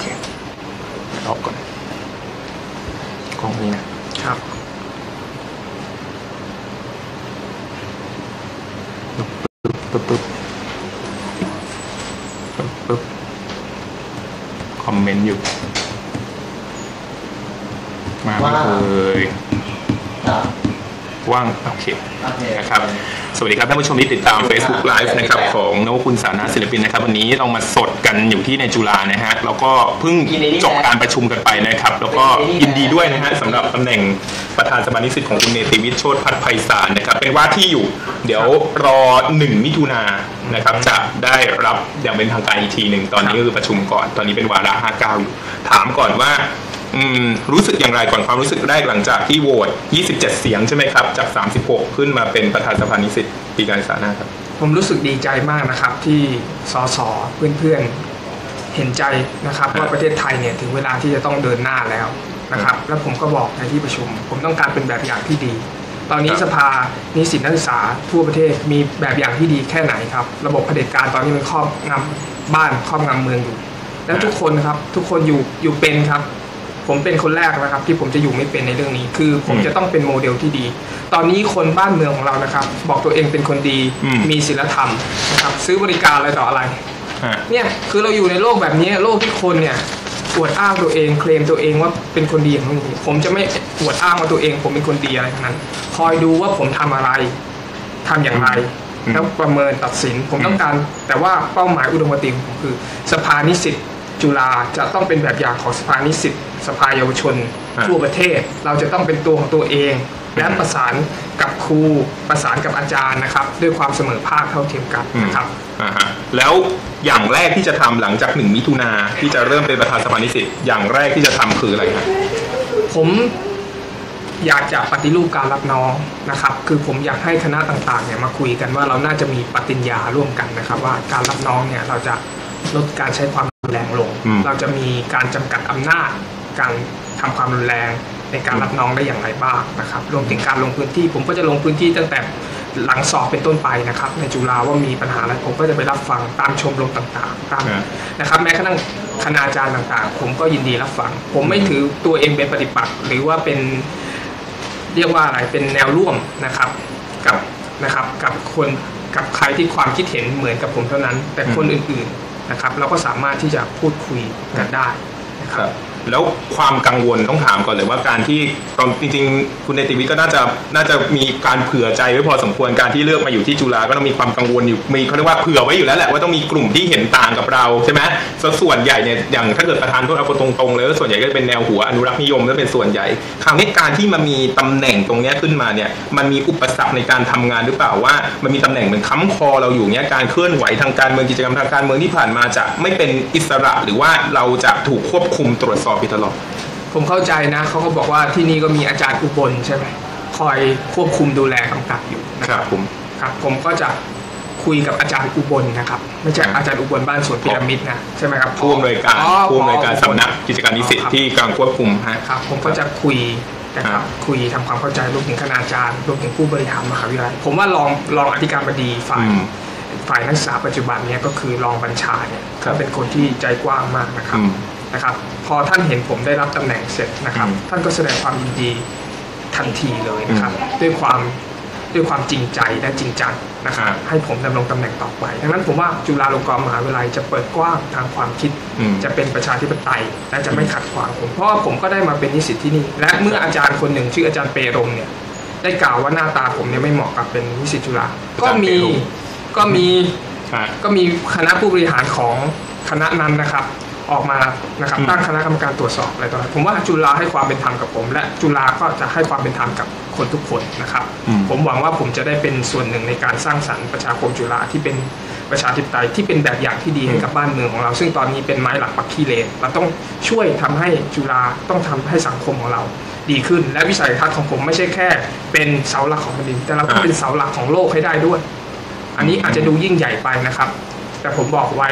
เครอบก่อนกล้องนี้นะครับปึ๊บปึ๊บปึ๊บปึ๊บคอมเมนต์อยู่ มาไหมว่าเอ่ยครับว่างโอเคโอเคนะครับ สวัสดีครับท่านผู้ชมที่ติดตาม Facebook Live นะครับของนวคุณสานาศิลปินนะครับวันนี้เรามาสดกันอยู่ที่ในจุฬานะฮะแล้วก็เพิ่งจบการประชุมกันไปนะครับ แล้วก็ยินดีด้วยนะฮะสำหรับตำแหน่งประธานสภานิสิตของคุณเนติวิทย์โชติพัฒน์ไพศาลนะครับเป็นว่าที่อยู่ เดี๋ยวรอหนึ่งมิถุนายนนะครับจะได้รับอย่างเป็นทางการอีกทีหนึ่งตอนนี้ก็คือประชุมก่อน ตอนนี้เป็นวาระ59อยู่ถามก่อนว่าอืม รู้สึกอย่างไรก่อนความรู้สึกแรกหลังจากที่โหวต 27 เสียงใช่ไหมครับ จาก 36 ขึ้นมาเป็นประธานสภานิสิตปีการศึกษาหน้าครับ ผมรู้สึกดีใจมากนะครับที่สสเพื่อนๆเห็นใจนะครับครับว่าประเทศไทยเนี่ยถึงเวลาที่จะต้องเดินหน้าแล้วนะครับ แล้วผมก็บอกในที่ประชุม ผมต้องการเป็นแบบอย่างที่ดี ตอนนี้ครับสภานิสิตนักศึกษาทั่วประเทศมีแบบอย่างที่ดีแค่ไหนครับ ระบบเผด็จการตอนนี้มันครอบงำบ้านครอบงำเมืองอยู่ แล้วทุกคนครับทุกคนอยู่อยู่เป็นครับ ผมเป็นคนแรกนะครับ ที่ผมจะอยู่ไม่เป็นในเรื่องนี้ คือผมอืมจะต้องเป็นโมเดลที่ดี ตอนนี้คนบ้านเมืองของเรานะครับ บอกตัวเองเป็นคนดีอืมมีศีลธรรมนะครับซื้อบริการอะไรต่ออะไรฮะเนี่ยคือเราอยู่ในโลกแบบนี้โลกที่คนเนี่ยอวดอ้างตัวเองเคลมตัวเองว่าเป็นคนดีอย่างนี้ผมจะไม่อวดอ้างว่าตัวเอง ผมเป็นคนดีอะไรทั้งนั้น คอยดูว่าผมทำอะไรทำอย่างไรอืมแล้วประเมินตัดสินผมต้องการ แต่ว่าเป้าหมายอุดมคติของผมคือ สภานิสิตจุฬาจะต้องเป็นแบบอย่างของสภานิสิต สภาเยาวชนทั่วประเทศ เราจะต้องเป็นตัวของตัวเอง และประสานกับครูประสานกับอาจารย์นะครับ ด้วยความเสมอภาคเท่าเทียมกันนะครับอ่าฮะแล้วอย่างแรกที่จะทำหลังจากหนึ่งมิถุนาที่จะเริ่มเป็นประธานสภานิสิตอย่างแรกที่จะทำคืออะไรครับผมอยากจะปฏิรูปการรับน้องนะครับ คือผมอยากให้คณะต่างๆเนี่ยมาคุยกันว่าเราน่าจะมีปฏิญญาร่วมกันนะครับ ว่าการรับน้องเนี่ยเราจะลดการใช้ความรุนแรงลงอืมเราจะมีการจำกัดอำนาจ การทำความรุนแรงในการรับน้องได้อย่างไรบ้างนะครับ รวมถึงการลงพื้นที่ ผมก็จะลงพื้นที่ตั้งแต่หลังสอบเป็นต้นไปนะครับ ในจุฬาว่ามีปัญหาอะไรผมก็จะไปรับฟังตามชมรมต่างๆตามอ่านะครับ แม้กระทั่งคณาจารย์ต่างๆ ผมก็ยินดีรับฟัง ผมไม่ถือตัวเองเป็นปฏิปักษ์หรือว่าเป็นเรียกว่าอะไรเป็นแนวร่วมนะครับกับนะครับกับคนกับใครที่ความคิดเห็นเหมือนกับผมเท่านั้น แต่คนอื่นๆนะครับ เราก็สามารถที่จะพูดคุยกันได้นะคครับรับ แล้วความกังวลต้องถามก่อนเลยว่าการที่ตอนจริงๆ คุณเนติวิทย์ก็น่าจะน่าจะมีการเผื่อใจไว้พอสมควรการที่เลือกมาอยู่ที่จุฬาก็ต้องมีความกังวลอยู่มีเขาเรียกว่าเผื่อไว้อยู่แล้วแหละว่าต้องมีกลุ่มที่เห็นต่างกับเราใช่ไหมส่วนส่วนใหญ่เนี่ยอย่างถ้าเกิดประธานโทษเอาตรงๆเลยส่วนใหญ่ก็จะเป็นแนวหัวอนุรักษ์นิยมและเป็นส่วนใหญ่คราวนี้การที่มันมีตำแหน่งตรงนี้ขึ้นมาเนี่ยมันมีอุปสรรคในการทำงานหรือเปล่าว่า มันมีตำแหน่งเหมือนค้ำคอเราอยู่เนี้ยการเคลื่อนไหวทางการเมืองกิจกรรมทางการเมืองที่ผ่านมาจะไม่เป็นอิสระหรือว่าเราจะถูกควบคุมตรวจสอบอยู่ตลอด ผมเข้าใจนะเขาก็บอกว่าที่นี่ก็มีอาจารย์อุบลใช่ไหมคอยควบคุมดูแลกำกับอยู่นะครับผมครับ ผมก็จะคุยกับอาจารย์อุบลนะครับ ไม่ใช่ครับอาจารย์อุบลบ้านสวนพีระมิดนะใช่ไหมครับผู้อำนวยการอ๋อผู้อำนวยการผอสำนักกิจการนิสิตครับที่กำลังควบคุมฮะครับ ผมก็จะคุยนะคครัรับบคุยทำความเข้าใจรวมถึงคณาจารย์รวมถึงผู้บริหารมหาวิทยาลัยผมว่ารองรองอธิการบดีฝ่ายอืมฝ่ายนักศึกษาปัจจุบันเนี่ยก็คือรองบัญชาเนี่ยครับเขาเป็นคนที่ใจกว้างมากนะครับอืม นะครับ พอท่านเห็นผมได้รับตำแหน่งเสร็จนะครับอืมท่านก็แสดงความยินดีทันทีเลยนะครับ ด้วยความด้วยความจริงใจและจริงจังนะครับครับให้ผมดำรงตำแหน่งต่อไป ดังนั้นผมว่าจุฬาลงกรณ์มหาวิทยาลัยจะเปิดกว้างทางความคิดอืมจะเป็นประชาธิปไตยและจะไม่ขัดขวางผมเพราะว่าผมก็ได้มาเป็นนิสิตที่นี่ และเมื่ออาจารย์คนหนึ่งชื่ออาจารย์เปรมเนี่ยได้กล่าวว่าหน้าตาผมเนี่ยไม่เหมาะกับเป็นนิสิตจุฬาก็มีก็มีฮะก็มีคณะผู้บริหารของคณะนั้นนะครับ ออกมานะครับอืมตั้งคณะกรรมการตรวจสอบอะไรต่ออะไรผมว่าจุฬาให้ความเป็นธรรมกับผม และจุฬาก็จะให้ความเป็นธรรมกับคนทุกคนนะครับอืมผมหวังว่าผมจะได้เป็นส่วนหนึ่งในการสร้างสรรค์ประชาคมจุฬาที่เป็นประชาธิปไตยที่เป็นแบบอย่างที่ดีให้กับบ้านเมืองของเรา ซึ่งตอนนี้เป็นไม้หลักปักขี้เลนเราต้องช่วยทำให้จุฬาต้องทำให้สังคมของเราดีขึ้น และวิสัยทัศน์ของผมไม่ใช่แค่ เป็นเสาหลักของแผ่นดินแต่เราต้องเป็นเสาหลักของโลกให้ได้ด้วย อันนี้อาจจะดูยิ่งใหญ่ไปนะครับ แต่ผมบอกไว้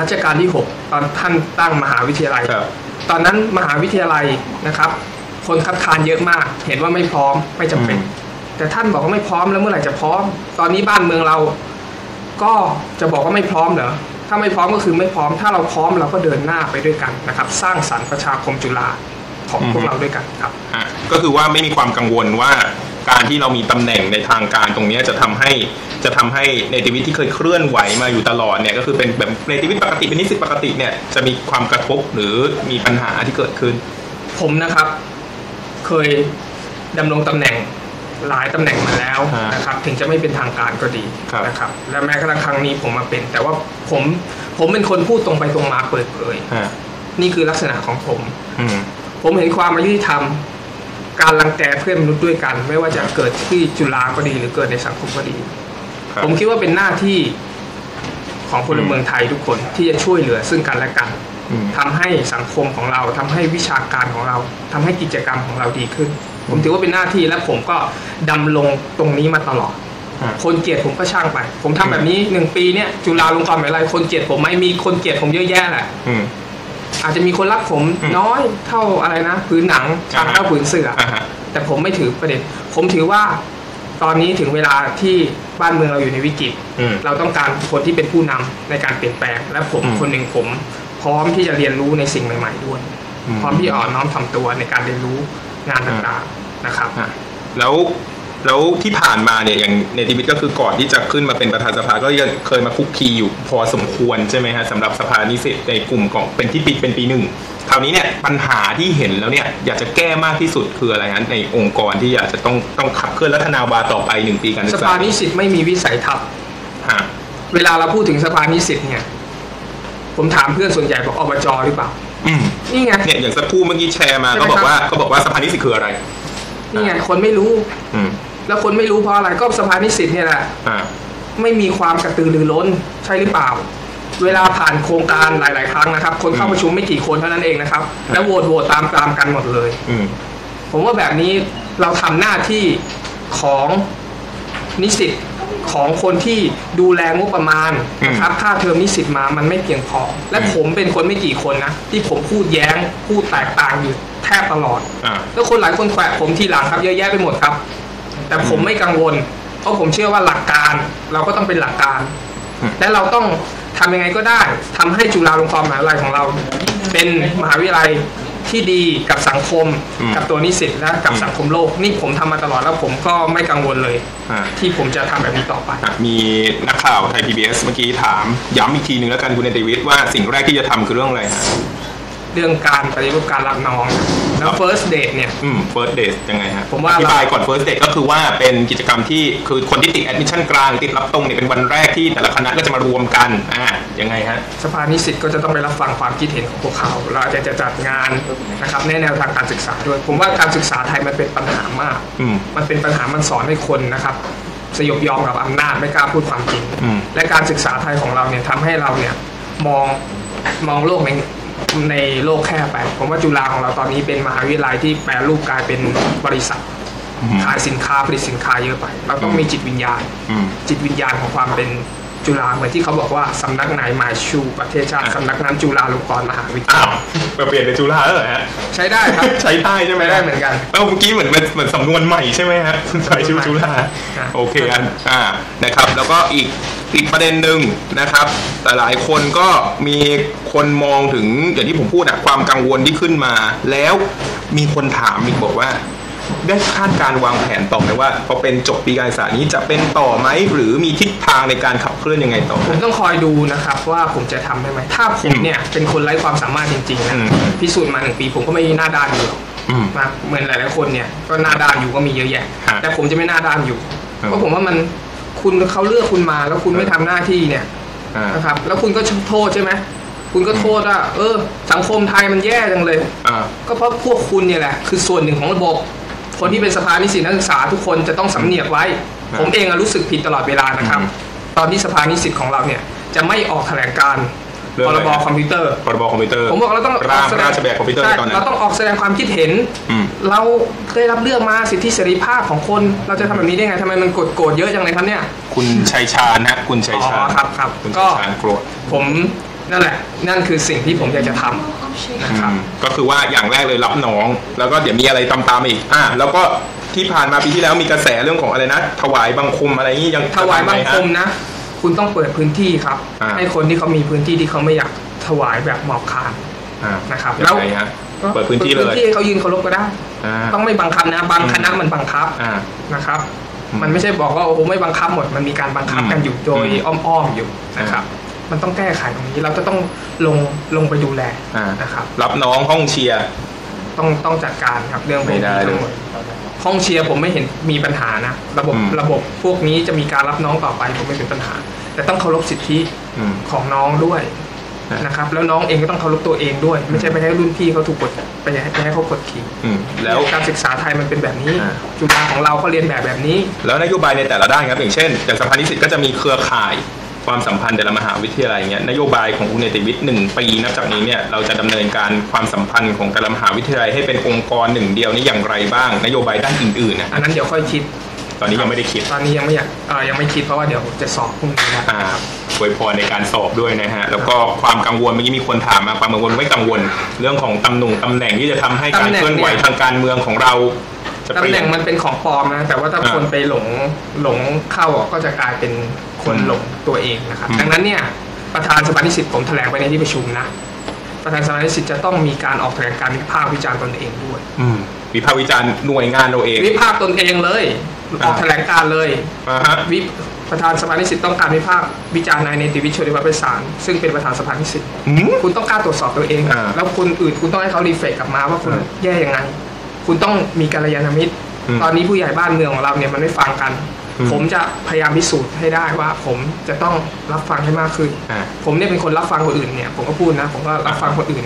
รัชกาลที่ 6 ตอนท่านตั้งมหาวิทยาลัยครับตอนนั้นมหาวิทยาลัยนะครับ คนคัดค้านเยอะมาก เห็นว่าไม่พร้อมไม่จำเป็นอืมแต่ท่านบอกว่าไม่พร้อมแล้วเมื่อไหร่จะพร้อม ตอนนี้บ้านเมืองเรา ก็จะบอกว่าไม่พร้อมเหรอถ้าไม่พร้อมก็คือไม่พร้อม ถ้าเราพร้อมเราก็เดินหน้าไปด้วยกันนะครับ สร้างสรรค์ประชาคมจุฬาของพวกเราด้วยกันครับฮะก็คือว่าไม่มีความกังวลว่า การที่เรามีตำแหน่งในทางการตรงเนี้ยจะทำให้จะทำให้เนติวิทย์ที่เคยเคลื่อนไหวมาอยู่ตลอดเนี่ยก็คือเป็นแบบเนติวิทย์ปกติเป็นนิสิตปกติเนี่ยจะมีความกระทบหรือมีปัญหาที่เกิดขึ้น ผมนะครับ เคยดำรงตำแหน่งหลายตำแหน่งมาแล้วฮะนะครับ ถึงจะไม่เป็นทางการก็ดีครับนะครับ และแม้กระทั่งครั้งนี้ผมมาเป็น แต่ว่าผมผมเป็นคนพูดตรงไปตรงมาเปิดเผยฮะนี่คือลักษณะของผมอืมผมเห็นความอายุติธรรม การรังแกเพื่อนมนุษย์ด้วยกัน ไม่ว่าจะเกิดที่จุฬาก็ดีหรือเกิดในสังคมก็ดีครับผมคิดว่าเป็นหน้าที่ของพลเมืองไทยทุกคนที่จะช่วยเหลือซึ่งกันและกันอืมทำให้สังคมของเราทำให้วิชาการของเราทำให้กิจกรรมของเราดีขึ้น ผมถือว่าเป็นหน้าที่และผมก็ดำรงตรงนี้มาตลอดฮะคนเกลียดผมก็ช่างไป ผมทำแบบนี้หนึ่งปีเนี่ยจุฬาลงกรณ์มหาวิทยาลัยคนเกลียดผมไหมมีคนเกลียดผมเยอะแยะแหละ อืมอาจจะมีคนรักผมอืมน้อยเท่าอะไรนะผืนหนังชางอ่าฮะเท่าผืนเสืออ่าฮะแต่ผมไม่ถือประเด็น ผมถือว่าตอนนี้ถึงเวลาที่บ้านเมืองเราอยู่ในวิกฤตอืมเราต้องการคนที่เป็นผู้นำในการเปลี่ยนแปลง และผมอืมคนหนึ่งผม พร้อมที่จะเรียนรู้ในสิ่งใหม่ๆด้วยอืมพร้อมที่อ่อนน้อมทำตัวในการเรียนรู้งานต่างๆนะครับฮะแล้ว แล้วที่ผ่านมาเนี่ยอย่างเนติวิทย์ก็คือก่อนที่จะขึ้นมาเป็นประธานสภาก็ยังเคยมาคุกคีอยู่พอสมควรใช่ไหมฮะสำหรับสภานิสิตในกลุ่มของเป็นที่ปีเป็นปีหนึ่งคราวนี้เนี่ยปัญหาที่เห็นแล้วเนี่ยอยากจะแก้มากที่สุดคืออะไรฮะในองค์กรที่อยากจะต้องต้องขับเคลื่อนรัฐนาวาต่อไปหนึ่งปีการศึสกษาภานิสิตไม่มีวิสัยทัศน์ฮะเวลาเราพูดถึงสภานิสิตเนี่ยผมถามเพื่อนส่วนใหญ่บอกอบจหรือเปล่าอืมนี่ไงเนี่ยอย่างสักครู่เมื่อกี้แชร์มาใช่ไหมก็บอกครับว่าก็บอกว่าสภานิสิตคืออะไรนี่ไงคนไม่รู้ อืม แล้วคนไม่รู้เพราะอะไรก็สภานิสิตเนี่ยแหละอ่า ไม่มีความกระตือรือร้นใช่หรือเปล่า เวลาผ่านโครงการหลาย ๆ ครั้งนะครับ คนเข้าอืมประชุมไม่กี่คนเท่านั้นเองนะครับ แล้วโหวตโหวตตามตามกันหมดเลย อืม ผมว่าแบบนี้เราทำหน้าที่ของนิสิตของคนที่ดูแลงบประมาณนะครับค่าเทอมนิสิตมามันไม่เพียงพอ และผมเป็นคนไม่กี่คนนะ ที่ผมพูดแย้งพูดแตกต่างอยู่แทบตลอด อ่า แล้วคนหลายคนแขวะผมทีหลังครับเยอะแยะไปหมดครับ แต่ผมไม่กังวล เพราะผมเชื่อว่าหลักการเราก็ต้องเป็นหลักการอืมและเราต้องทำยังไงก็ได้ทำให้จุฬาลงกรณ์มหาวิทยาลัยของเรา เป็นมหาวิทยาลัยที่ดีกับสังคมอืมกับตัวนิสิตและกับอืมสังคมโลก นี่ผมทำมาตลอดแล้วผมก็ไม่กังวลเลยอ่าที่ผมจะทำแบบนี้ต่อไปอะมีนักข่าวไทย PBS เมื่อกี้ถาม ย้ำอีกทีหนึ่งแล้วกันคุณเนติวิทย์ว่าสิ่งแรกที่จะทำคือเรื่องอะไรฮะเรื่องการปฏิรูปการรับน้อง แล้ว first date เนี่ย อืม first date ยังไงฮะผมว่าอธิบายก่อน first date ก็คือว่าเป็นกิจกรรมที่คือคนที่ติด admission กลางติดรับตรงเนี่ยเป็นวันแรกที่แต่ละคณะก็จะมารวมกันอ่ายังไงฮะสภานิสิตก็จะต้องไปรับฟังความคิดเห็นของพวกเขาเราอาจจะจะจัดงานนะครับแนแนวทางการศึกษาด้วย ผมว่าการศึกษาไทยมันเป็นปัญหามาก อืม มันเป็นปัญหามันสอนให้คนนะครับ สยบยอมกับอำนาจไม่กล้าพูดความจริง อืม และการศึกษาไทยของเราเนี่ยทำให้เราเนี่ยมองมองโลกใน ในโลกแคบไปผมว่าจุฬาของเราตอนนี้เป็นมหาวิทยาลัยที่แปลรูปกลายเป็นบริษัทอืมขายสินค้าผลิตสินค้าเยอะไป เราต้องมีจิตวิญญาณอืมจิตวิญญาณของความเป็นจุฬาเหมือนที่เขาบอกว่าสำนักไหนหมายชูประเทศชาติอะสำนักนั้นจุฬาลงกรณ์มหาวิทยาอ้าลัวยมาเปลี่ยนเป็นจุฬาแล้วเหรอฮะใช้ได้ครับใช้ได้ใช่ไหมใช้ได้เหมือนกันเอ้าเมื่อกี้เหมือนเหมือนสำนวนใหม่ใช่ไหมฮะใช้ชื่อจุฬาอะโอเคอันอ่านะครับ แล้วก็อีก อีกประเด็นหนึ่งนะครับ แต่หลายคนก็มีคนมองถึงอย่างที่ผมพูดอะความกังวลที่ขึ้นมา แล้วมีคนถามอีกบอกว่า ได้คาดการณ์วางแผนต่อไหมว่าพอเป็นจบปีการศึกษานี้จะเป็นต่อไหมหรือมีทิศทางในการขับเคลื่อนยังไงต่อ ผมต้องคอยดูนะครับว่าผมจะทำได้ไหมถ้าผมเนี่ยเป็นคนไร้ความสามารถจริงๆนะอืม พิสูจน์มาหนึ่งปีผมก็ไม่หน้าด้านอยู่หรอก อืม นะเหมือนหลายๆคนเนี่ยก็หน้าด้านอยู่ก็มีเยอะแยะฮะแต่ผมจะไม่หน้าด้านอยู่อืมเพราะผมว่ามัน คุณเขาเลือกคุณมา แล้วคุณไม่ทำหน้าที่เนี่ยอ่านะครับ แล้วคุณก็โทษใช่ไหมคุณก็โทษว่าเออ สังคมไทยมันแย่จังเลยอ่าก็เพราะพวกคุณเนี่ยแหละ คือส่วนหนึ่งของระบบ คนที่เป็นสภานิสิตนักศึกษาทุกคนจะต้องสำเนียกไว้ครับผมเองอะรู้สึกผิดตลอดเวลานะครับอืมตอนที่สภานิสิตของเราเนี่ยจะไม่ออกแถลงการณ์ เรื่องพอะไรรบคอมพิวเตอร์ พรบคอมพิวเตอร์ผมบอกเราต้องร่างออกแสดราชบัญญัติคอมพิวเตอร์ใช่ในตอนนั้น เราต้องออกแสดงความคิดเห็น อืม เราได้รับเลือกมาสิทธิเสรีภาพของคน เราจะทำแบบนี้ได้ไงทำไมมันกดโกรธเยอะจังเลยครับเนี่ย คุณชัยชาญนะคุณชัยชาญอ๋อครับครับคุณก็ ชัยชาญโกรธผมนั่นแหละ นั่นคือสิ่งที่ผมอยากจะทำนะครับอืมก็คือว่าอย่างแรกเลยรับน้อง แล้วก็เดี๋ยวมีอะไรตามๆมาอีกอ่าแล้วก็ที่ผ่านมาปีที่แล้วมีกระแสเรื่องของอะไรนะ ถวายบังคมอะไรนี้ยังถวายบังคมนะผ คุณต้องเปิดพื้นที่ครับ อ่า ให้คนที่เขามีพื้นที่ที่เขาไม่อยากถวายแบบหมอบคาน อ่านะครับยัแล้วงไงฮะเปิดพื้นที่เลยปิดพื้นที่ให้เขายืนเคารพก็ได้ อ่า ต้องไม่บังคับนะ บางคณะมันบังคับอ่า นะครับ อืมมันไม่ใช่บอกว่าโอ้โหไม่บังคับหมด มันมีการบังคับกันอยู่โดยอืมอ้อมๆอยู่นะครับ มันต้องแก้ไขตรงนี้เราจะต้องลงลงไปดูแลอ่านะครับ รับน้องห้องเชียร์ ต้องต้องจัดการครับเรื่องพวกไม่นี้ได้เลย ทั้งหมด ห้องเชียร์ผมไม่เห็นมีปัญหานะ ระบบอืม ระบบพวกนี้จะมีการรับน้องต่อไปผมไม่เป็นปัญหา แต่ต้องเคารพสิทธิอืม ของน้องด้วยอ่านนะครับ แล้วน้องเองก็ต้องเคารพตัวเองด้วย ไม่ใช่ไปให้รุ่นพี่เขาถูกกดไปให้ไปให้เขากดขี่อืมแล้ว การศึกษาไทยมันเป็นแบบนี้อ่า จุฬาของเราก็เรียนแบบแบบนี้ แล้วนโยบายในแต่ละด้านครับอย่างเช่นอย่างสภานิสิตก็จะมีเครือข่าย ความสัมพันธ์แต่ละมหาวิทยาลัยเงี้ยนโยบายของอุเนติวิทย์หนึ่งปีนับจากนี้เนี่ยเราจะดำเนินการความสัมพันธ์ของแต่ละมหาวิทยาลัยให้เป็นองค์กรหนึ่งเดียวนี่อย่างไรบ้าง นโยบายด้านอื่นๆนะอันนั้นเดี๋ยวค่อยคิด ตอนนี้ยังไม่ได้คิด ตอนนี้ยังไม่อยากเอ่อยังไม่คิดเพราะว่าเดี๋ยวจะสอบพรุ่งนี้นะอ่าอวยพรในการสอบด้วยนะฮะ แล้วก็ความกังวลเมื่อกี้มีคนถามมาความกังวลไม่กังวล เรื่องของตำแหน่งตำแหน่งที่จะทำให้การเคลื่อนไหวทางการเมืองของเราจะ ตำเปลี่แหยน่นงมันเป็นของปลอมนะ แต่ว่าถ้าอ่าคนไปหลงหลงเข้าอะก็จะกลายเป็นคนอืมหลงตัวเองนะครับอืมดังนั้นเนี่ยประธานสภานิสิตผมแถลงไปในที่ประชุมนะ ประธานสภานิสิตจะต้องมีการออกแถลงการณ์วิพากษ์วิจารณ์ตนเองด้วยอืมวิพากษ์วิจารณ์หน่วยงานเราเอง วิพากษ์ตนเองเลยอ่าออกแถลงการณ์เลยอ่าฮะวิประธานสภานิสิตต้องการวิพากษ์วิจารณ์นายเนติวิทย์โชติวัฒน์ประสานซึ่งเป็นประธานสภานิสิตอืมคุณต้องกล้าตรวจสอบตัวเองอ่าแล้วคนอื่นคุณต้องให้เขารีเฟกกลับมาว่าคุณอ่าแย่ยังไง คุณต้องมีกัลยาณมิตรอืมตอนนี้ผู้ใหญ่บ้านเมืองของเราเนี่ยมันไม่ฟังกันอืมผมจะพยายามพิสูจน์ให้ได้ว่า ผมจะต้องรับฟังให้มากขึ้นอ่าผมเนี่ยเป็นคนรับฟังคนอื่นเนี่ยผมก็พูดนะ ผมก็รับฟังคนอื่น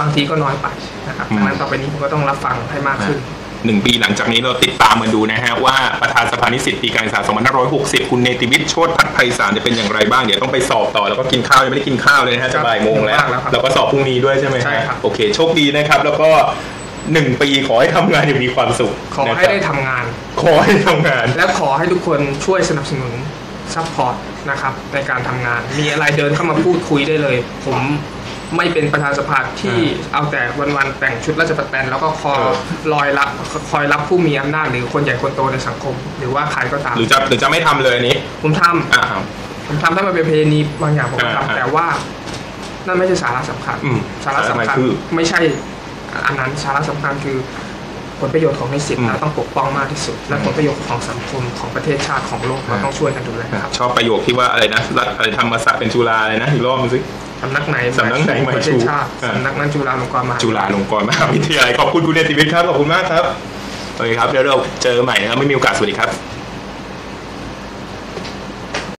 บางทีก็น้อยไปนะครับอืมดังนั้นต่อไปนี้ผมก็ต้องรับฟังให้มากขึ้นหนึ่งปีหลังจากนี้เราติดตามมาดูนะฮะว่าประธานสภานิสิตปีการศึกษา 2560 คุณเนติวิทย์โชติพัฒน์ไพศาลจะเป็นอย่างไรบ้าง เดี๋ยวต้องไปสอบต่อแล้วก็กินข้าวยังไม่ได้กินข้าวเลยนะฮะจะบ่ายโมงแล้วครับแล้วครับแล้วก็สอบพรุ่งนี้ด้วยใช่ไหมฮะใช่ครับโอเค โชคดีนะครับ แล้วก็ หนึ่งปีขอให้ทำงานอย่างมีความสุขขอให้ได้นะครับทำงาน ขอให้ทำงาน และขอให้ทุกคนช่วยสนับสนุนซัพพอร์ตนะครับในการทำงาน มีอะไรเดินเข้ามาพูดคุยได้เลย ผมไม่เป็นประธานสภาที่เอาแต่วันๆแต่งชุดราชประแตนแล้วก็คอยลอยรับคอยรับผู้มีอำนาจหรือคนใหญ่คนโตในสังคม หรือว่าใครก็ตามหรือจะหรือจะไม่ทำเลยอันนี้ ผมทำอ่าผมทำถ้ามันเป็นประเพณีบางอย่างผมก็อ่าทำอ่าแต่ว่านั่นไม่ใช่สาระสำคัญอืมสาระสำคัญสาระคือไม่ใช่ อันนั้นสาระสำคัญคือผลประโยชน์ของนิสิตอืมเราต้องปกป้องมากที่สุด และอืมผลประโยชน์ของสังคมของประเทศชาติของโลกเราอ่าต้องช่วยกันดูแลครับชอบประโยคที่ว่าอะไรนะรัฐอะไรธรรมศาสตร์เป็นจุฬาเลยนะอีกรอบนึงสิสำนักไหนสำนักไหนประเทศชาติอ่าสำนักนั้นจุฬาลงกรณ์มหาจุฬาลงกรณ์มหาวิทยาลัยขอบคุณคุณเนติวิทย์ครับขอบคุณมากครับโอเคครับเดี๋ยวเราเจอใหม่นะครับไม่มีโอกาสสวัสดีครับ